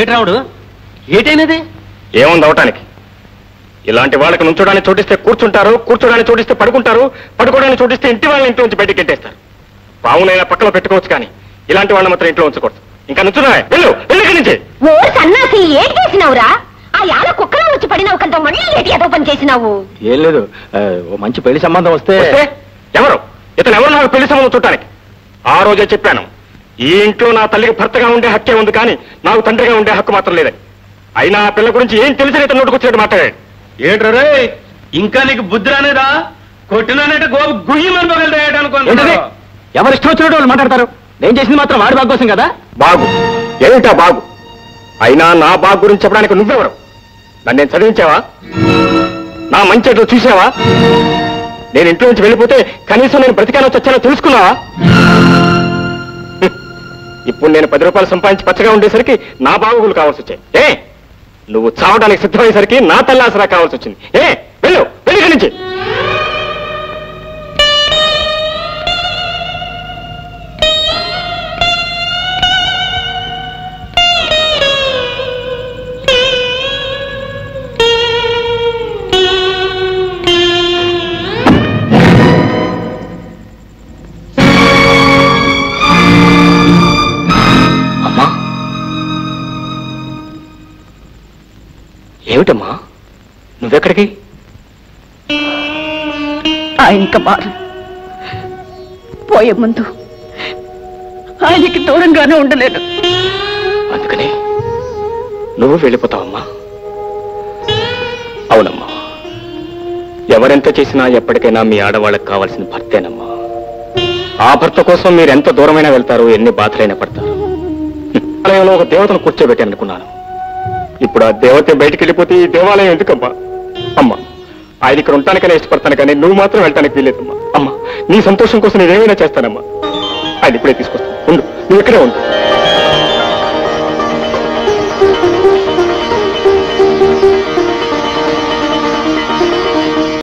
ఏటి రావుడు? ఏటైనది? ఏముంది అవటానికి? ఇలాంటి వాళ్ళకి నుంచోడానికి చోటిస్తే కూర్చుంటారు కూర్చోడానికి చోటిస్తే పడుకుంటారు పడుకోవడానికి చోటిస్తే ఇంటి వాళ్ళని ఇంట్లో నుంచి బయటికి గెట్టేస్తారు పావునైనా పక్కలో పెట్టుకోవచ్చు కానీ ఇలాంటి వాళ్ళని మాత్రం ఇంట్లో ఉంచకూడదు. ఇంకా నుంచున్నా వెళ్ళు వెళ్ళు నుంచి. ఓ సన్నాసి ఏం చేసినావురా? ఆ యాల కుక్కలో వచ్చి పడినావు కంట మళ్ళీ ఏటి ఏదో పని చేసినావు? ఏం లేదు. ఓ మంచి పెళ్ళి సంబంధం వస్తే ఎవరు? ఇతను ఎవరు నాకు పెళ్ళి సంబంధం చుట్టానికి ఆ రోజే చెప్పాను. ఈ ఇంట్లో నా తల్లికి భర్తగా ఉండే హక్కే ఉంది కానీ నాకు తండ్రిగా ఉండే హక్కు మాత్రం లేదని అయినా ఆ పిల్ల గురించి ఏం తెలిసిన ఇతను నోటుకొచ్చినట్టు మాట్లాడాడు. ఏంట్రే ఇంకా నీకు బుద్ధి రానేదా కొట్టినానంటే గోపు గుయ్యమని పగలటానుకో ఎవరు ఇష్టం వచ్చినట్టు వాళ్ళు మాట్లాడతారు? నేను చేసింది మాత్రం వాడి బాగు కోసం కదా? బాగు. ఏమిటా బాగు? అయినా నా బాగు గురించి చెప్పడానికి నువ్వెవరు? నన్ను నేను చదివించావా? నా మంచి ఎట్లు చూసావా? నేను ఇంట్లో నుంచి వెళ్ళిపోతే కనీసం నేను బ్రతికానో చచ్చానో తెలుసుకున్నావా. ఇప్పుడు నేను పది రూపాయలు సంపాదించి పచ్చగా ఉండేసరికి నా బాగోగులు కావాల్సి వచ్చాయి. ఏ? నువ్వు చావడానికి సిద్ధమయ్యేసరికి నా తల్లాసరా కావాల్సి వచ్చింది. ఏ? వెళ్ళు వెళ్ళి నుంచి. ఏమిటమ్మా? నువ్వెక్కడికి? ఆయన ఇంకా మారు. పోయే ముందు ఆయనకి దూరంగానే ఉండలేను. అందుకని నువ్వు వెళ్ళిపోతావమ్మా. అవునమ్మా. ఎవరెంత చేసినా ఎప్పటికైనా మీ ఆడవాళ్ళకి కావాల్సిన భర్తేనమ్మా. ఆ భర్త కోసం మీరు ఎంత దూరమైనా వెళ్తారు ఎన్ని బాధలైనా పడతారు. ఒక దేవతను కూర్చోబెట్టాను అనుకున్నాను ఇప్పుడు ఆ దేవత బయటికి వెళ్ళిపోతే ఈ దేవాలయం ఎందుకమ్మా? అమ్మా ఆయన ఇక్కడ ఉండటానికైనా ఇష్టపడతాను కానీ నువ్వు మాత్రం వెళ్ళటానికి వీలేదమ్మా అమ్మా నీ సంతోషం కోసం నేనేమైనా చేస్తానమ్మా. ఆయన ఇప్పుడే తీసుకొస్తాను. ఉండు నువ్వు ఇక్కడే ఉండు.